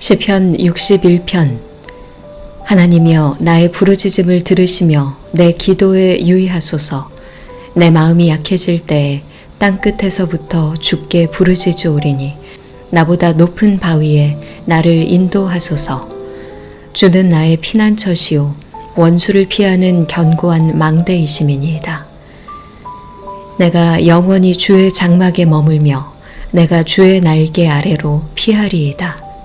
시편 61편. 하나님이여 나의 부르짖음을 들으시며 내 기도에 유의하소서. 내 마음이 약해질 때에 땅 끝에서부터 주께 부르짖으오리니 나보다 높은 바위에 나를 인도하소서. 주는 나의 피난처시요 원수를 피하는 견고한 망대이심이니이다. 내가 영원히 주의 장막에 머물며 내가 주의 날개 아래로 피하리이다.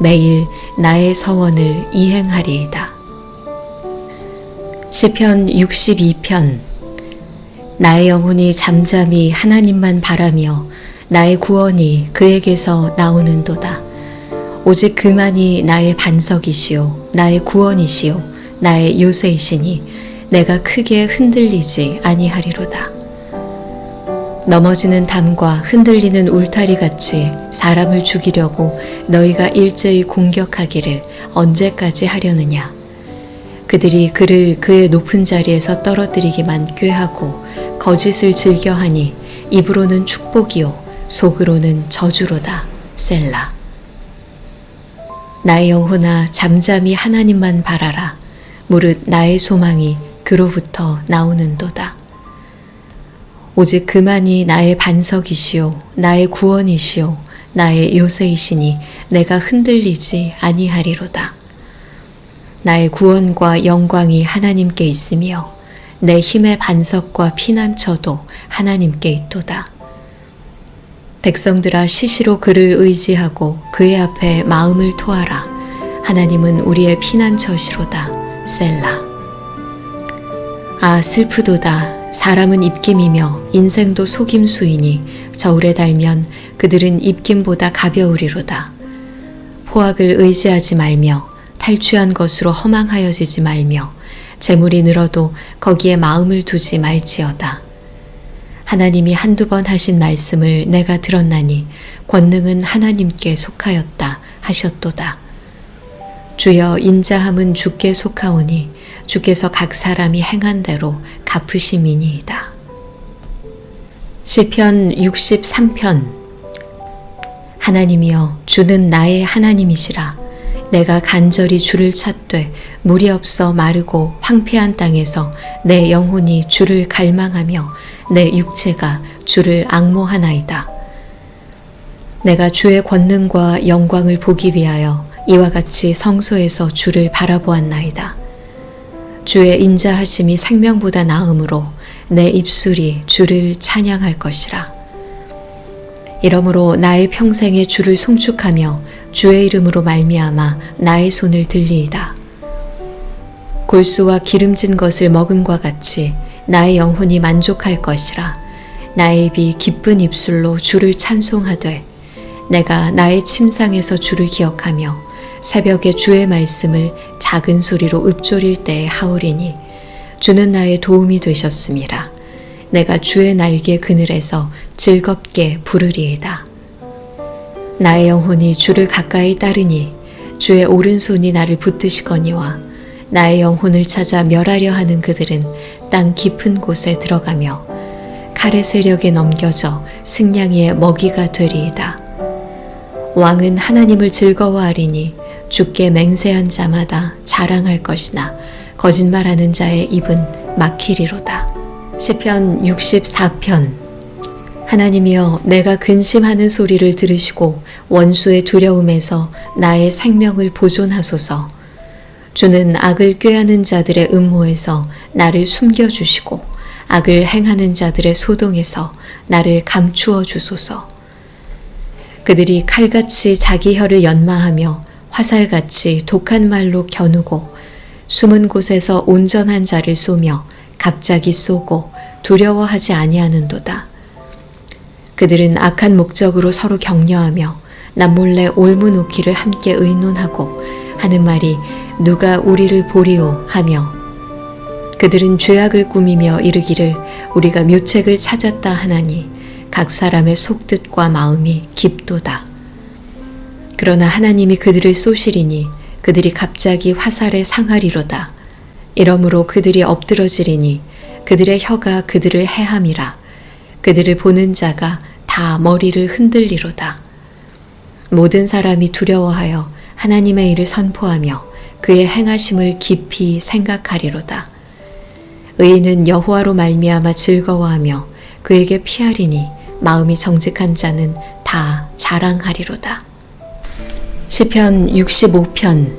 매일 나의 서원을 이행하리이다. 시편 62편 나의 영혼이 잠잠히 하나님만 바라며 나의 구원이 그에게서 나오는도다. 오직 그만이 나의 반석이시요 나의 구원이시요 나의 요새이시니 내가 크게 흔들리지 아니하리로다. 넘어지는 담과 흔들리는 울타리 같이 사람을 죽이려고 너희가 일제히 공격하기를 언제까지 하려느냐. 그들이 그를 그의 높은 자리에서 떨어뜨리기만 꾀하고 거짓을 즐겨하니 입으로는 축복이요 속으로는 저주로다. 셀라. 나의 영혼아 잠잠히 하나님만 바라라. 무릇 나의 소망이 그로부터 나오는도다. 오직 그만이 나의 반석이시요 나의 구원이시요 나의 요새이시니 내가 흔들리지 아니하리로다. 나의 구원과 영광이 하나님께 있으며 내 힘의 반석과 피난처도 하나님께 있도다. 백성들아 시시로 그를 의지하고 그의 앞에 마음을 토하라. 하나님은 우리의 피난처시로다. 셀라. 아 슬프도다. 사람은 입김이며 인생도 속임수이니 저울에 달면 그들은 입김보다 가벼우리로다. 포악을 의지하지 말며 탈취한 것으로 허망하여지지 말며 재물이 늘어도 거기에 마음을 두지 말지어다. 하나님이 한두 번 하신 말씀을 내가 들었나니 권능은 하나님께 속하였다 하셨도다. 주여 인자함은 주께 속하오니 주께서 각 사람이 행한 대로 갚으심이니이다. 시편 63편 하나님이여 주는 나의 하나님이시라 내가 간절히 주를 찾되 물이 없어 마르고 황폐한 땅에서 내 영혼이 주를 갈망하며 내 육체가 주를 악모하나이다. 내가 주의 권능과 영광을 보기 위하여 이와 같이 성소에서 주를 바라보았나이다. 주의 인자하심이 생명보다 나음으로 내 입술이 주를 찬양할 것이라. 이러므로 나의 평생에 주를 송축하며 주의 이름으로 말미암아 나의 손을 들리이다. 골수와 기름진 것을 먹음과 같이 나의 영혼이 만족할 것이라. 나의 입이 기쁜 입술로 주를 찬송하되 내가 나의 침상에서 주를 기억하며 새벽에 주의 말씀을 작은 소리로 읊조릴 때에 하오리니 주는 나의 도움이 되셨음이라. 내가 주의 날개 그늘에서 즐겁게 부르리이다. 나의 영혼이 주를 가까이 따르니 주의 오른손이 나를 붙드시거니와 나의 영혼을 찾아 멸하려 하는 그들은 땅 깊은 곳에 들어가며 칼의 세력에 넘겨져 승냥이의 먹이가 되리이다. 왕은 하나님을 즐거워하리니 주께 맹세한 자마다 자랑할 것이나 거짓말하는 자의 입은 막히리로다. 시편 64편 하나님이여 내가 근심하는 소리를 들으시고 원수의 두려움에서 나의 생명을 보존하소서. 주는 악을 꾀하는 자들의 음모에서 나를 숨겨 주시고 악을 행하는 자들의 소동에서 나를 감추어 주소서. 그들이 칼같이 자기 혀를 연마하며 화살같이 독한 말로 겨누고 숨은 곳에서 온전한 자를 쏘며 갑자기 쏘고 두려워하지 아니하는도다. 그들은 악한 목적으로 서로 격려하며 남몰래 올무 놓기를 함께 의논하고 하는 말이 누가 우리를 보리오 하며 그들은 죄악을 꾸미며 이르기를 우리가 묘책을 찾았다 하나니 각 사람의 속뜻과 마음이 깊도다. 그러나 하나님이 그들을 쏘시리니 그들이 갑자기 화살에 상하리로다. 이러므로 그들이 엎드러지리니 그들의 혀가 그들을 해함이라. 그들을 보는 자가 다 머리를 흔들리로다. 모든 사람이 두려워하여 하나님의 일을 선포하며 그의 행하심을 깊이 생각하리로다. 의인은 여호와로 말미암아 즐거워하며 그에게 피하리니 마음이 정직한 자는 다 자랑하리로다. 시편 65편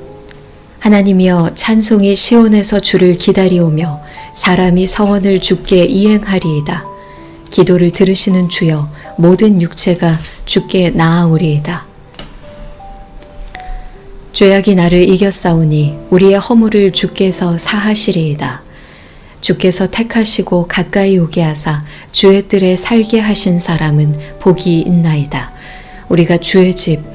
하나님이여 찬송이 시온에서 주를 기다리오며 사람이 서원을 주께 이행하리이다. 기도를 들으시는 주여 모든 육체가 주께 나아오리이다. 죄악이 나를 이겼사오니 우리의 허물을 주께서 사하시리이다. 주께서 택하시고 가까이 오게 하사 주의 뜰에 살게 하신 사람은 복이 있나이다. 우리가 주의 집,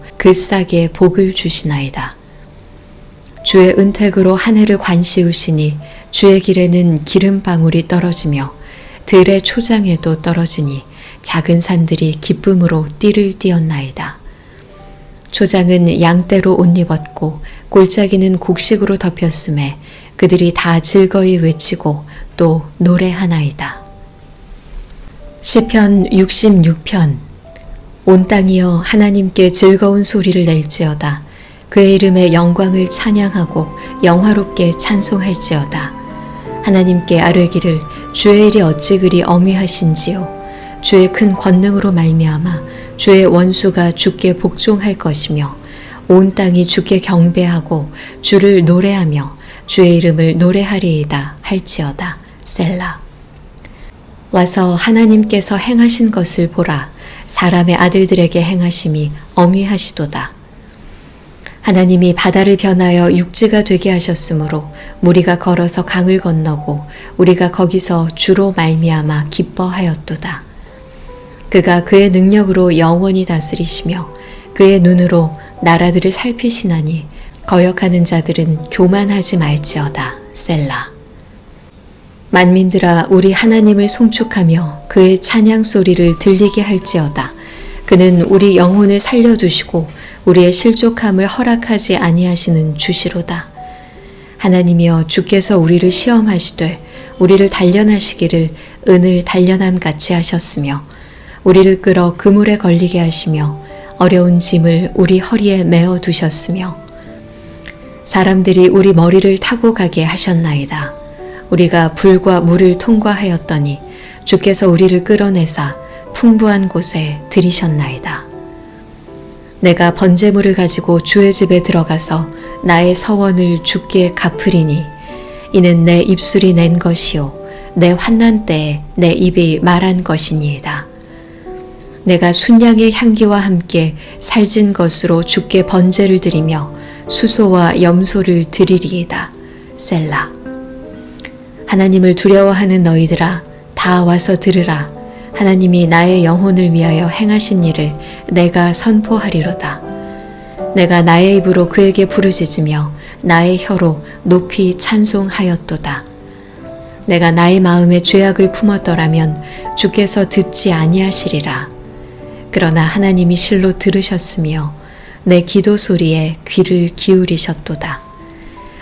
그 싹에 복을 주시나이다. 주의 은택으로 하늘을 관시우시니 주의 길에는 기름방울이 떨어지며 들의 초장에도 떨어지니 작은 산들이 기쁨으로 띠를 띄었나이다. 초장은 양떼로 옷 입었고 골짜기는 곡식으로 덮였음에 그들이 다 즐거이 외치고 또 노래하나이다. 시편 66편 온 땅이여 하나님께 즐거운 소리를 낼지어다. 그의 이름의 영광을 찬양하고 영화롭게 찬송할지어다. 하나님께 아뢰기를 주의 일이 어찌 그리 어미하신지요. 주의 큰 권능으로 말미암아 주의 원수가 주께 복종할 것이며 온 땅이 주께 경배하고 주를 노래하며 주의 이름을 노래하리이다 할지어다. 셀라. 와서 하나님께서 행하신 것을 보라. 사람의 아들들에게 행하심이 어미하시도다. 하나님이 바다를 변하여 육지가 되게 하셨으므로 우리가 걸어서 강을 건너고 우리가 거기서 주로 말미암아 기뻐하였도다. 그가 그의 능력으로 영원히 다스리시며 그의 눈으로 나라들을 살피시나니 거역하는 자들은 교만하지 말지어다. 셀라. 만민들아 우리 하나님을 송축하며 그의 찬양 소리를 들리게 할지어다. 그는 우리 영혼을 살려두시고 우리의 실족함을 허락하지 아니하시는 주시로다. 하나님이여 주께서 우리를 시험하시되 우리를 단련하시기를 은을 단련함 같이 하셨으며 우리를 끌어 그물에 걸리게 하시며 어려운 짐을 우리 허리에 메어 두셨으며 사람들이 우리 머리를 타고 가게 하셨나이다. 우리가 불과 물을 통과하였더니 주께서 우리를 끌어내사 풍부한 곳에 들이셨나이다. 내가 번제물을 가지고 주의 집에 들어가서 나의 서원을 주께 갚으리니 이는 내 입술이 낸 것이요 내 환난 때에 내 입이 말한 것이니이다. 내가 순양의 향기와 함께 살진 것으로 주께 번제를 드리며 수소와 염소를 드리리이다. 셀라. 하나님을 두려워하는 너희들아 다 와서 들으라. 하나님이 나의 영혼을 위하여 행하신 일을 내가 선포하리로다. 내가 나의 입으로 그에게 부르짖으며 나의 혀로 높이 찬송하였도다. 내가 나의 마음에 죄악을 품었더라면 주께서 듣지 아니하시리라. 그러나 하나님이 실로 들으셨으며 내 기도 소리에 귀를 기울이셨도다.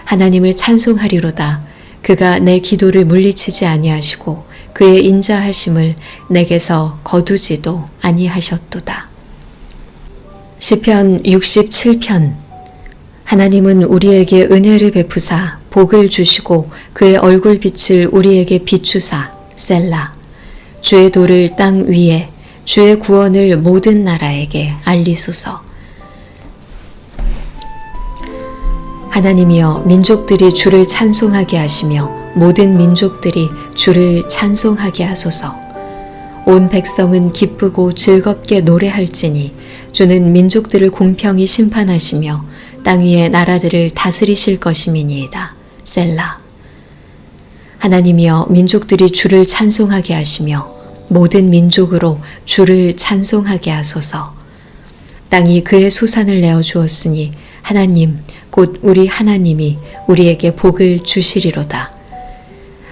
하나님을 찬송하리로다. 그가 내 기도를 물리치지 아니하시고 그의 인자하심을 내게서 거두지도 아니하셨도다. 시편 67편. 하나님은 우리에게 은혜를 베푸사 복을 주시고 그의 얼굴빛을 우리에게 비추사 셀라. 주의 도를 땅 위에 주의 구원을 모든 나라에게 알리소서 하나님이여 민족들이 주를 찬송하게 하시며 모든 민족들이 주를 찬송하게 하소서. 온 백성은 기쁘고 즐겁게 노래할지니 주는 민족들을 공평히 심판하시며 땅 위의 나라들을 다스리실 것임이니이다. 셀라. 하나님이여 민족들이 주를 찬송하게 하시며 모든 민족으로 주를 찬송하게 하소서. 땅이 그의 소산을 내어 주었으니 하나님 곧 우리 하나님이 우리에게 복을 주시리로다.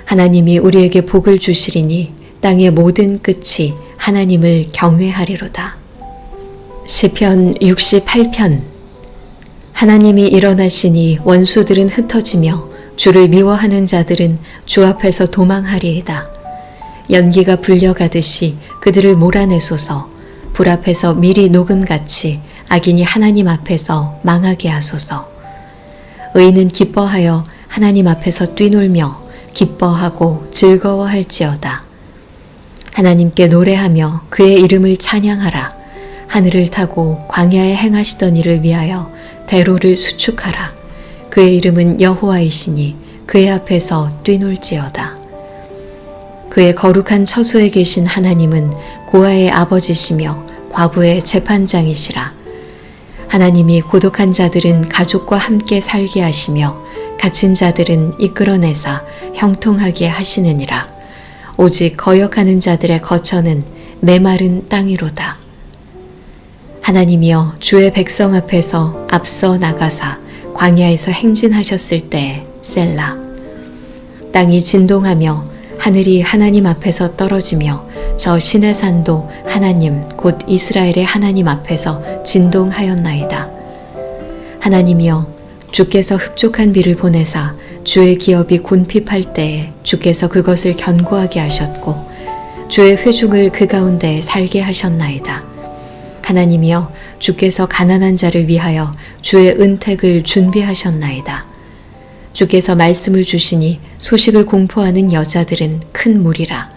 하나님이 우리에게 복을 주시리니 땅의 모든 끝이 하나님을 경외하리로다. 시편 68편 하나님이 일어나시니 원수들은 흩어지며 주를 미워하는 자들은 주 앞에서 도망하리이다. 연기가 불려가듯이 그들을 몰아내소서 불 앞에서 미리 녹음같이 악인이 하나님 앞에서 망하게 하소서. 의인은 기뻐하여 하나님 앞에서 뛰놀며 기뻐하고 즐거워할지어다. 하나님께 노래하며 그의 이름을 찬양하라. 하늘을 타고 광야에 행하시던 일을 위하여 대로를 수축하라. 그의 이름은 여호와이시니 그의 앞에서 뛰놀지어다. 그의 거룩한 처소에 계신 하나님은 고아의 아버지시며 과부의 재판장이시라. 하나님이 고독한 자들은 가족과 함께 살게 하시며 갇힌 자들은 이끌어내사 형통하게 하시느니라. 오직 거역하는 자들의 거처는 메마른 땅이로다. 하나님이여 주의 백성 앞에서 앞서 나가사 광야에서 행진하셨을 때 셀라. 땅이 진동하며 하늘이 하나님 앞에서 떨어지며 저 신의 산도 하나님 곧 이스라엘의 하나님 앞에서 진동하였나이다. 하나님이여 주께서 흡족한 비를 보내사 주의 기업이 곤핍할 때에 주께서 그것을 견고하게 하셨고 주의 회중을 그 가운데 살게 하셨나이다. 하나님이여 주께서 가난한 자를 위하여 주의 은택을 준비하셨나이다. 주께서 말씀을 주시니 소식을 공포하는 여자들은 큰 무리라.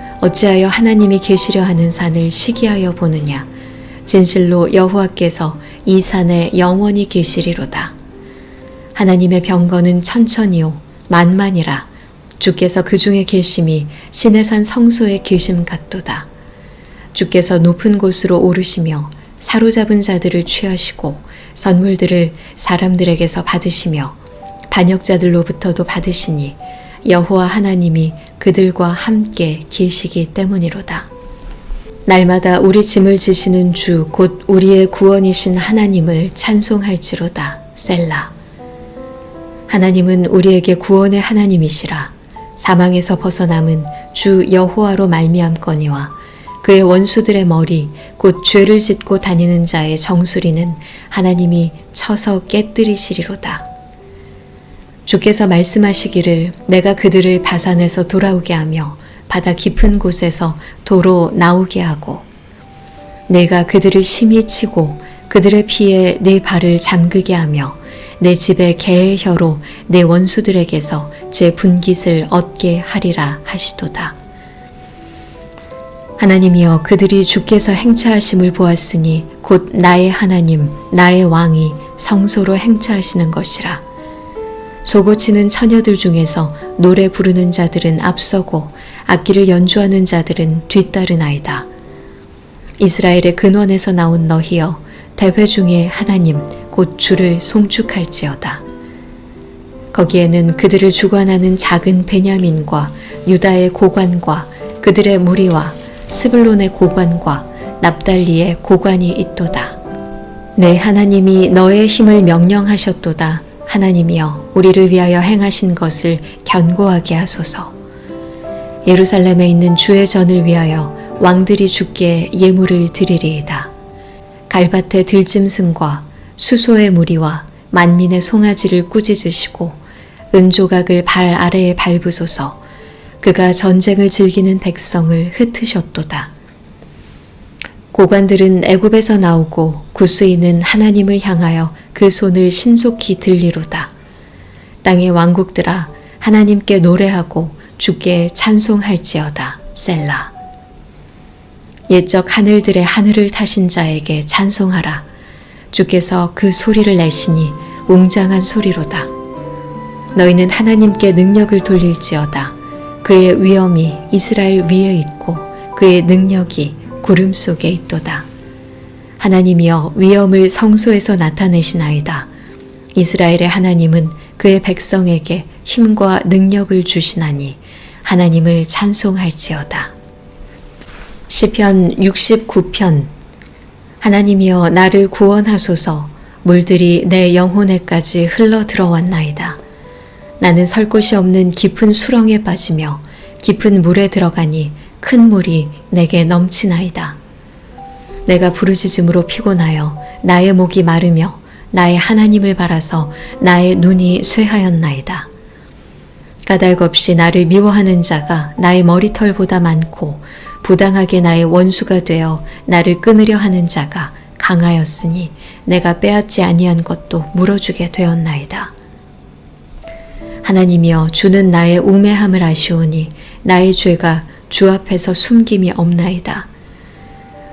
어찌하여 하나님이 계시려 하는 산을 시기하여 보느냐? 진실로 여호와께서 이 산에 영원히 계시리로다. 하나님의 병거는 천천히요 만만이라. 주께서 그 중에 계심이 신의 산 성소에 계심 같도다. 주께서 높은 곳으로 오르시며 사로잡은 자들을 취하시고 선물들을 사람들에게서 받으시며 반역자들로부터도 받으시니 여호와 하나님이 그들과 함께 계시기 때문이로다. 날마다 우리 짐을 지시는 주, 곧 우리의 구원이신 하나님을 찬송할지로다. 셀라. 하나님은 우리에게 구원의 하나님이시라. 사망에서 벗어남은 주 여호와로 말미암거니와 그의 원수들의 머리, 곧 죄를 짓고 다니는 자의 정수리는 하나님이 쳐서 깨뜨리시리로다. 주께서 말씀하시기를 내가 그들을 바산에서 돌아오게 하며 바다 깊은 곳에서 도로 나오게 하고 내가 그들을 심히 치고 그들의 피에 내 발을 잠그게 하며 내 집에 개의 혀로 내 원수들에게서 제 분깃을 얻게 하리라 하시도다. 하나님이여 그들이 주께서 행차하심을 보았으니 곧 나의 하나님 나의 왕이 성소로 행차하시는 것이라. 소고치는 처녀들 중에서 노래 부르는 자들은 앞서고 악기를 연주하는 자들은 뒤따르나이다. 이스라엘의 근원에서 나온 너희여 대회 중에 하나님 곧 주를 송축할지어다. 거기에는 그들을 주관하는 작은 베냐민과 유다의 고관과 그들의 무리와 스불론의 고관과 납달리의 고관이 있도다. 내 하나님이 너의 힘을 명령하셨도다. 하나님이여 우리를 위하여 행하신 것을 견고하게 하소서. 예루살렘에 있는 주의 전을 위하여 왕들이 주께 예물을 드리리이다. 갈밭의 들짐승과 수소의 무리와 만민의 송아지를 꾸짖으시고 은조각을 발 아래에 밟으소서 그가 전쟁을 즐기는 백성을 흩으셨도다. 고관들은 애굽에서 나오고 구스인은 하나님을 향하여 그 손을 신속히 들리로다. 땅의 왕국들아 하나님께 노래하고 주께 찬송할지어다. 셀라. 옛적 하늘들의 하늘을 타신 자에게 찬송하라. 주께서 그 소리를 내시니 웅장한 소리로다. 너희는 하나님께 능력을 돌릴지어다. 그의 위엄이 이스라엘 위에 있고 그의 능력이 구름 속에 있도다. 하나님이여 위엄을 성소에서 나타내시나이다. 이스라엘의 하나님은 그의 백성에게 힘과 능력을 주시나니 하나님을 찬송할지어다. 시편 69편 하나님이여 나를 구원하소서 물들이 내 영혼에까지 흘러 들어왔나이다. 나는 설 곳이 없는 깊은 수렁에 빠지며 깊은 물에 들어가니 큰 물이 내게 넘치나이다. 내가 부르짖음으로 피곤하여 나의 목이 마르며 나의 하나님을 바라서 나의 눈이 쇠하였나이다. 까닭 없이 나를 미워하는 자가 나의 머리털보다 많고 부당하게 나의 원수가 되어 나를 끊으려 하는 자가 강하였으니 내가 빼앗지 아니한 것도 물어주게 되었나이다. 하나님이여 주는 나의 우매함을 아시오니 나의 죄가 주 앞에서 숨김이 없나이다.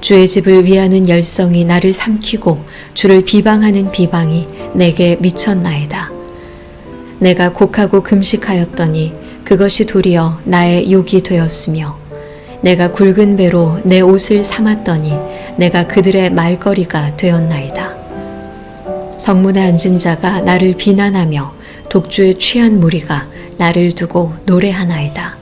주의 집을 위하는 열성이 나를 삼키고 주를 비방하는 비방이 내게 미쳤나이다. 내가 곡하고 금식하였더니 그것이 도리어 나의 욕이 되었으며 내가 굵은 배로 내 옷을 삼았더니 내가 그들의 말거리가 되었나이다. 성문에 앉은 자가 나를 비난하며 독주에 취한 무리가 나를 두고 노래하나이다.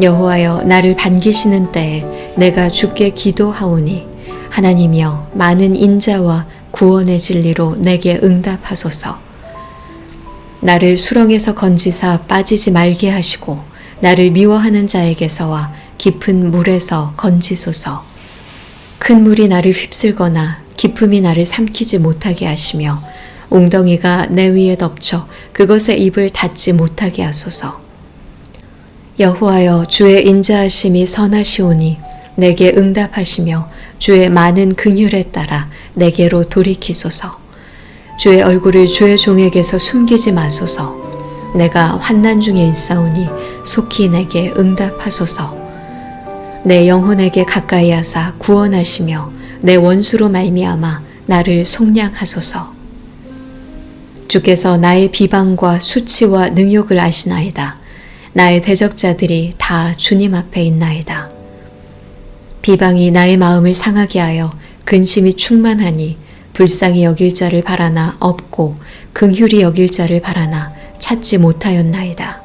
여호와여 나를 반기시는 때에 내가 주께 기도하오니 하나님이여 많은 인자와 구원의 진리로 내게 응답하소서. 나를 수렁에서 건지사 빠지지 말게 하시고 나를 미워하는 자에게서와 깊은 물에서 건지소서. 큰 물이 나를 휩쓸거나 깊음이 나를 삼키지 못하게 하시며 웅덩이가 내 위에 덮쳐 그것의 입을 닫지 못하게 하소서. 여호와여 주의 인자하심이 선하시오니 내게 응답하시며 주의 많은 긍휼에 따라 내게로 돌이키소서. 주의 얼굴을 주의 종에게서 숨기지 마소서. 내가 환난 중에 있사오니 속히 내게 응답하소서. 내 영혼에게 가까이 하사 구원하시며 내 원수로 말미암아 나를 속량하소서. 주께서 나의 비방과 수치와 능욕을 아시나이다. 나의 대적자들이 다 주님 앞에 있나이다. 비방이 나의 마음을 상하게 하여 근심이 충만하니 불쌍히 여길 자를 바라나 없고 긍휼히 여길 자를 바라나 찾지 못하였나이다.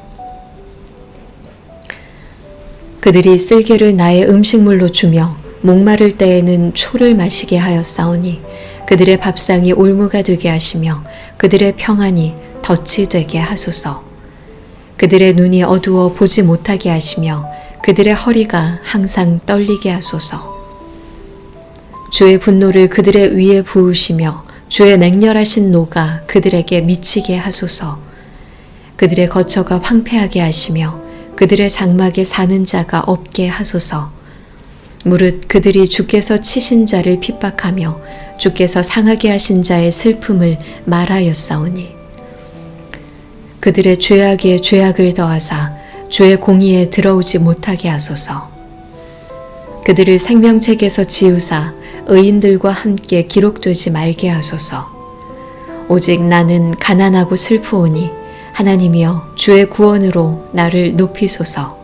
그들이 쓸개를 나의 음식물로 주며 목마를 때에는 초를 마시게 하였사오니 그들의 밥상이 올무가 되게 하시며 그들의 평안이 덫이 되게 하소서. 그들의 눈이 어두워 보지 못하게 하시며 그들의 허리가 항상 떨리게 하소서. 주의 분노를 그들의 위에 부으시며 주의 맹렬하신 노가 그들에게 미치게 하소서. 그들의 거처가 황폐하게 하시며 그들의 장막에 사는 자가 없게 하소서. 무릇 그들이 주께서 치신 자를 핍박하며 주께서 상하게 하신 자의 슬픔을 말하였사오니 그들의 죄악에 죄악을 더하사 주의 공의에 들어오지 못하게 하소서. 그들을 생명책에서 지우사 의인들과 함께 기록되지 말게 하소서. 오직 나는 가난하고 슬프오니 하나님이여 주의 구원으로 나를 높이소서.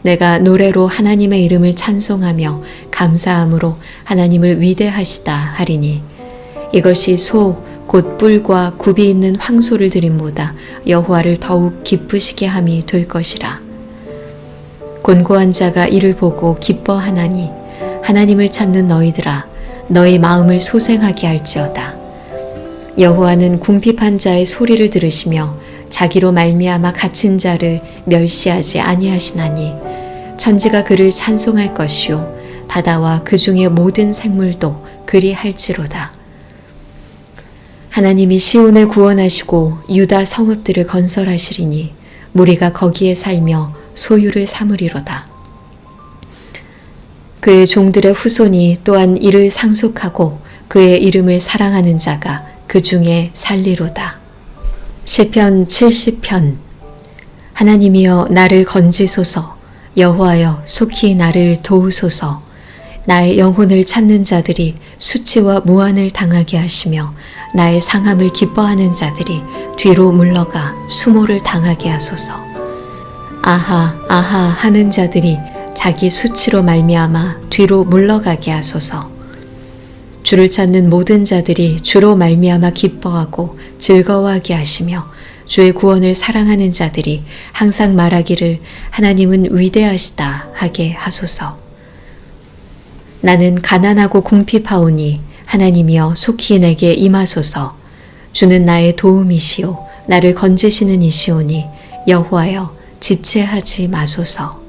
내가 노래로 하나님의 이름을 찬송하며 감사함으로 하나님을 위대하시다 하리니 이것이 소 곧 뿔과 굽이 있는 황소를 드림보다 여호와를 더욱 기쁘시게 함이 될 것이라 곤고한 자가 이를 보고 기뻐하나니 하나님을 찾는 너희들아 너희 마음을 소생하게 할지어다 여호와는 궁핍한 자의 소리를 들으시며 자기로 말미암아 갇힌 자를 멸시하지 아니하시나니 천지가 그를 찬송할 것이요 바다와 그 중의 모든 생물도 그리 할지로다. 하나님이 시온을 구원하시고 유다 성읍들을 건설하시리니 무리가 거기에 살며 소유를 삼으리로다. 그의 종들의 후손이 또한 이를 상속하고 그의 이름을 사랑하는 자가 그 중에 살리로다. 시편 70편 하나님이여 나를 건지소서 여호와여 속히 나를 도우소서 나의 영혼을 찾는 자들이 수치와 무한을 당하게 하시며 나의 상함을 기뻐하는 자들이 뒤로 물러가 수모를 당하게 하소서 아하 아하 하는 자들이 자기 수치로 말미암아 뒤로 물러가게 하소서 주를 찾는 모든 자들이 주로 말미암아 기뻐하고 즐거워하게 하시며 주의 구원을 사랑하는 자들이 항상 말하기를 하나님은 위대하시다 하게 하소서. 나는 가난하고 궁핍하오니 하나님이여 속히 내게 임하소서. 주는 나의 도움이시요 나를 건지시는 이시오니 여호와여 지체하지 마소서.